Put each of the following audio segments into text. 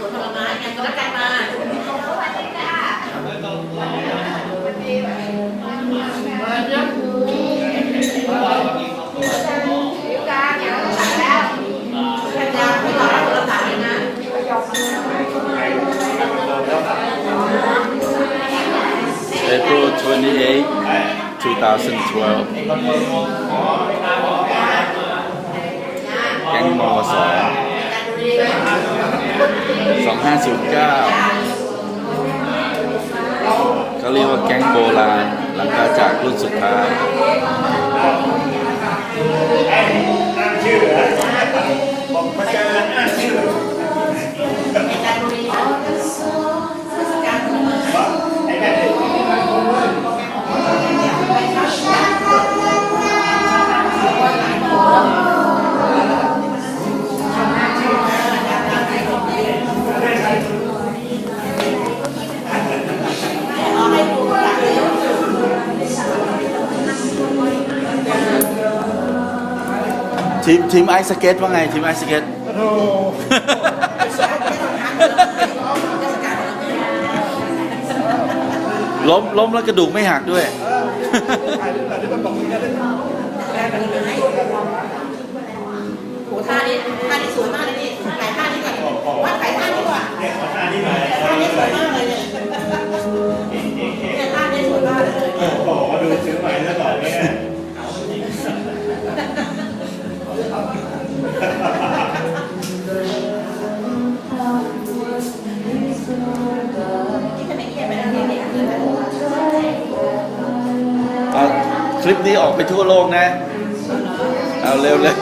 ผลไม้ไงก็แล้วกันมาสวัสดีค่ะผิวกลางอย่างนั้นตัดแล้วพันยาไม่หลอกเราต่างกันนะ April 28, 2012 59เขาเรียกว่าแก๊งโบราณหลังจากรุ่นสุดท้าย ทีมทีมไอซ์สเก็ตว่าไงทีมไอซ์สเก็ตโอ้ล้มล้มแล้วกระดูกไม่หักด้วยถ่ายรูปหน่อยที่มันบอกมีกันเลยโหท่านี้ท่านี้สวยมากเลยนี่ถ่ายท่านี้ก่อนว่าถ่ายท่านี้ก่อนเนี่ยขอท่านี้หน่อยท่านี้สวยมากเลยเนี่ยเนี่ยท่านี้สวยมากเลย คลิปนี้ออกไปทั่วโลกนะ เอาเร็วเร็ว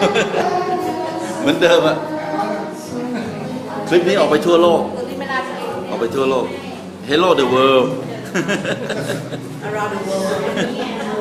เหมือนเดิมอะคลิปนี้ออกไปทั่วโลก ออกไปทั่วโลก Hello the world around the world